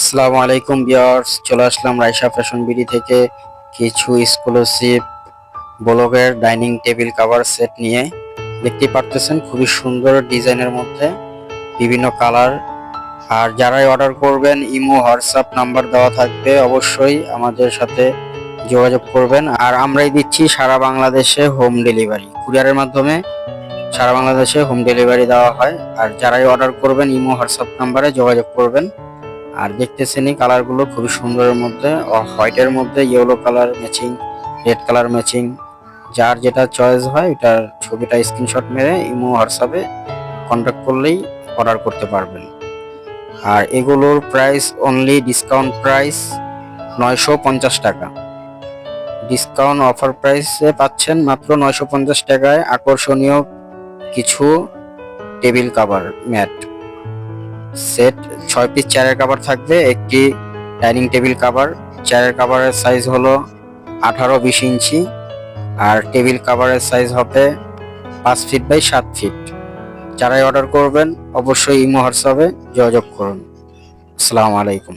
আসসালামু আলাইকুম বিয়ার্স চলে আসলাম রাইসা ফ্যাশন বিডি থেকে কিছু এক্সক্লুসিভ ব্লগের ডাইনিং টেবিল কভার সেট নিয়ে। দেখতে পারতেছেন খুবই সুন্দর ডিজাইনের মধ্যে বিভিন্ন কালার। আর যারাই অর্ডার করবেন, ইমো, হোয়াটসঅ্যাপ নাম্বার দেওয়া থাকবে, অবশ্যই আমাদের সাথে যোগাযোগ করবেন। আর আমরাই দিচ্ছি সারা বাংলাদেশে হোম ডেলিভারি কুরিয়ারের মাধ্যমে সারা বাংলাদেশে হোম ডেলিভারি দেওয়া হয়। আর যারাই অর্ডার করবেন, ইমো, হোয়াটসঅ্যাপ নাম্বারে যোগাযোগ করবেন। আর দেখতেছেন এই কালারগুলো খুবই সুন্দরের মধ্যে হোয়াইটের মধ্যে yellow colour matching red colour matching যার যেটা চয়েস হয় ওটার ছবিটা স্ক্রিনশট মেরে ইমো হোয়াটসঅ্যাপে কন্ট্যাক্ট করলেই অর্ডার করতে পারবেন। আর এগুলোর প্রাইস অনলি ডিসকাউন্ট প্রাইস নয়শো পঞ্চাশ টাকা। ডিসকাউন্ট অফার প্রাইসে পাচ্ছেন মাত্র নয়শো পঞ্চাশ টাকায় আকর্ষণীয় কিছু টেবিল কাভার ম্যাট সেট, ছয় পিস চেয়ারের কাভার থাকবে, একটি ডাইনিং টেবিল কাভার চেয়ারের কাভারের সাইজ হলো আঠারো বিশ ইঞ্চি, আর টেবিল কাভারের সাইজ হবে পাঁচ ফিট বাই সাত ফিট যারাই অর্ডার করবেন, অবশ্যই ইমো হোয়াটসঅ্যাপে যোগাযোগ করুন। আসসালামু আলাইকুম।